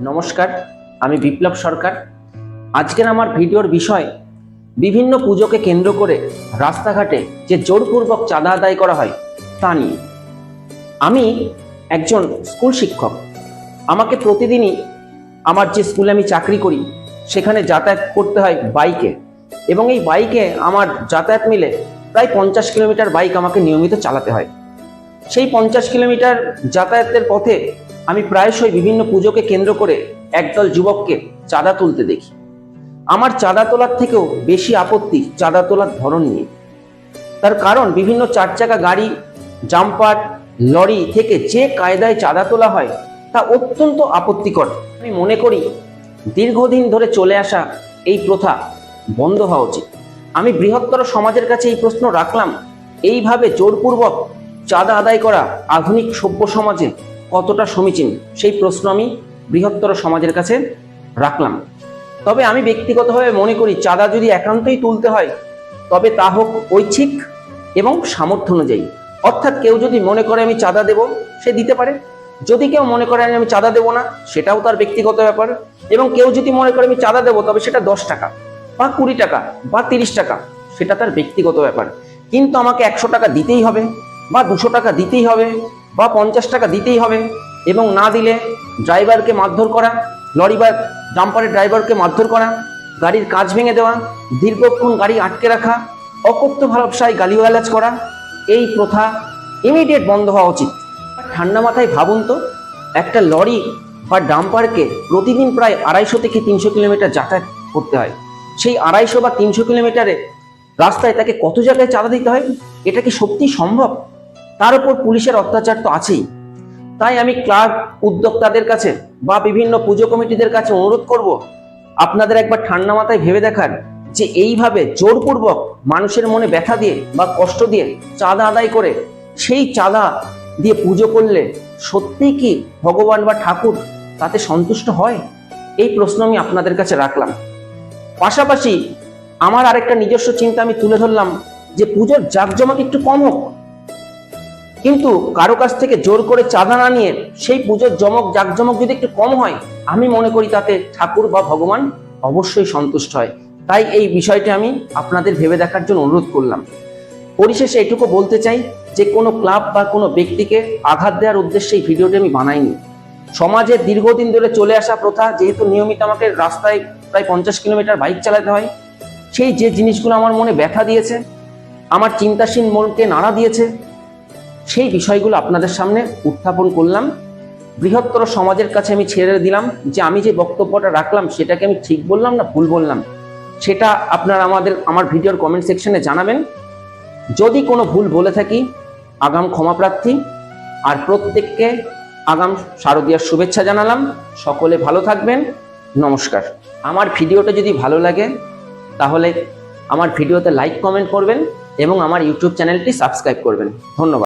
নমস্কার, আমি বিপ্লব সরকার। আজকের আমার ভিডিওর বিষয়, বিভিন্ন পুজোকে কেন্দ্র করে রাস্তাঘাটে যে জোরপূর্বক চাঁদা আদায় করা হয়, তা নিয়ে। আমি একজন স্কুল শিক্ষক। আমাকে প্রতিদিনই আমার যে স্কুলে আমি চাকরি করি, সেখানে যাতায়াত করতে হয় বাইকে। এবং এই বাইকে আমার যাতায়াত মিলে প্রায় পঞ্চাশ কিলোমিটার বাইক আমাকে নিয়মিত চালাতে হয়। সেই পঞ্চাশ কিলোমিটার যাতায়াতের পথে আমি প্রায়শই বিভিন্ন পুজোকে কেন্দ্র করে একদল যুবককে চাঁদা তুলতে দেখি। আমার চাঁদা তোলার থেকেও বেশি আপত্তি চাঁদা তোলার ধরন নিয়ে। তার কারণ বিভিন্ন চার চাকা গাড়ি, জাম্পার, লরি থেকে যে কায়দায় চাঁদা তোলা হয়, তা অত্যন্ত আপত্তিকর। আমি মনে করি, দীর্ঘদিন ধরে চলে আসা এই প্রথা বন্ধ হওয়া উচিত। আমি বৃহত্তর সমাজের কাছে এই প্রশ্ন রাখলাম, এইভাবে জোরপূর্বক চাঁদা আদায় করা আধুনিক সভ্য সমাজে কতটা সমীচীন, সেই প্রশ্ন আমি বৃহত্তর সমাজের কাছে রাখলাম। তবে আমি ব্যক্তিগতভাবে মনে করি চাঁদা যদি একান্তই তুলতে হয়, তবে তা হোক ঐচ্ছিক এবং সামর্থ্য অনুযায়ী। অর্থাৎ কেউ যদি মনে করে আমি চাঁদা দেব, সে দিতে পারে। যদি কেউ মনে করে আমি চাঁদা দেবো না, সেটাও তার ব্যক্তিগত ব্যাপার। এবং কেউ যদি মনে করে আমি চাঁদা দেবো, তবে সেটা দশ টাকা বা কুড়ি টাকা বা তিরিশ টাকা, সেটা তার ব্যক্তিগত ব্যাপার। কিন্তু আমাকে একশো টাকা দিতেই হবে বা দুশো টাকা দিতেই হবে। বা পঞ্চাশ টাকা দিতেই হবে এবং না দিলে ড্রাইভারকে মারধর করা লরি বা ডাম্পারের ড্রাইভারকে মারধর করা, গাড়ির কাজ ভেঙে দেওয়া, দীর্ঘক্ষণ গাড়ি আটকে রাখা, অকথ্য ভাবসায় গালিগালাজ করা, এই প্রথা ইমিডিয়েট বন্ধ হওয়া উচিত। ঠান্ডা মাথায় ভাবুন তো, একটা লরি বা ডাম্পারকে প্রতিদিন প্রায় আড়াইশো থেকে তিনশো কিলোমিটার যাতায়াত করতে হয়। সেই আড়াইশো বা তিনশো কিলোমিটারে রাস্তায় তাকে কত জায়গায় চাঁদা দিতে হয়? এটা কি সত্যি সম্ভব? তার উপর পুলিশের অত্যাচার তো আছেই। তাই আমি ক্লাব উদ্যোক্তাদের কাছে বা বিভিন্ন পুজো কমিটিদের কাছে অনুরোধ করব, আপনাদের একবার ঠান্ডা মাথায় ভেবে দেখার যে এইভাবে জোরপূর্বক মানুষের মনে ব্যথা দিয়ে বা কষ্ট দিয়ে চাঁদা আদায় করে, সেই চাঁদা দিয়ে পুজো করলে সত্যি কি ভগবান বা ঠাকুর তাতে সন্তুষ্ট হয়? এই প্রশ্ন আমি আপনাদের কাছে রাখলাম। পাশাপাশি আমার আরেকটা নিজস্ব চিন্তা আমি তুলে ধরলাম যে পুজোর জাঁকজমক একটু কম হোক। কিন্তু কারও কাছ থেকে জোর করে চাঁদা না নিয়ে সেই পুজোর জমক, জাকজমক যদি একটু কম হয়, আমি মনে করি তাতে ঠাকুর বা ভগবান অবশ্যই সন্তুষ্ট হয়। তাই এই বিষয়টি আমি আপনাদের ভেবে দেখার জন্য অনুরোধ করলাম। পরিশেষে এটুকু বলতে চাই যে, কোনো ক্লাব বা কোনো ব্যক্তিকে আঘাত দেওয়ার উদ্দেশ্যে এই ভিডিওটি আমি বানাইনি। সমাজে দীর্ঘদিন ধরে চলে আসা প্রথা, যেহেতু নিয়মিত আমাকে রাস্তায় প্রায় পঞ্চাশ কিলোমিটার বাইক চালাতে হয়, সেই যে জিনিসগুলো আমার মনে ব্যথা দিয়েছে, আমার চিন্তাশীল মনকে নাড়া দিয়েছে সেই বিষয়গুলো আপনাদের সামনে উত্থাপন করলাম। বৃহত্তর সমাজের কাছে আমি ছেড়ে দিলাম যে আমি যে বক্তব্যটা রাখলাম সেটাকে আমি ঠিক বললাম না ভুল বললাম। সেটা আপনারা আমাদের, আমার ভিডিওর কমেন্ট সেকশনে জানাবেন। যদি কোনো ভুল বলে থাকি, আগাম ক্ষমা প্রার্থী। আর প্রত্যেককে আগাম শারদীয়ার শুভেচ্ছা জানালাম। সকলে ভালো থাকবেন। নমস্কার। আমার ভিডিওটা যদি ভালো লাগে, তাহলে আমার ভিডিওতে লাইক কমেন্ট করবেন এবং আমার ইউটিউব চ্যানেলটি সাবস্ক্রাইব করবেন। ধন্যবাদ।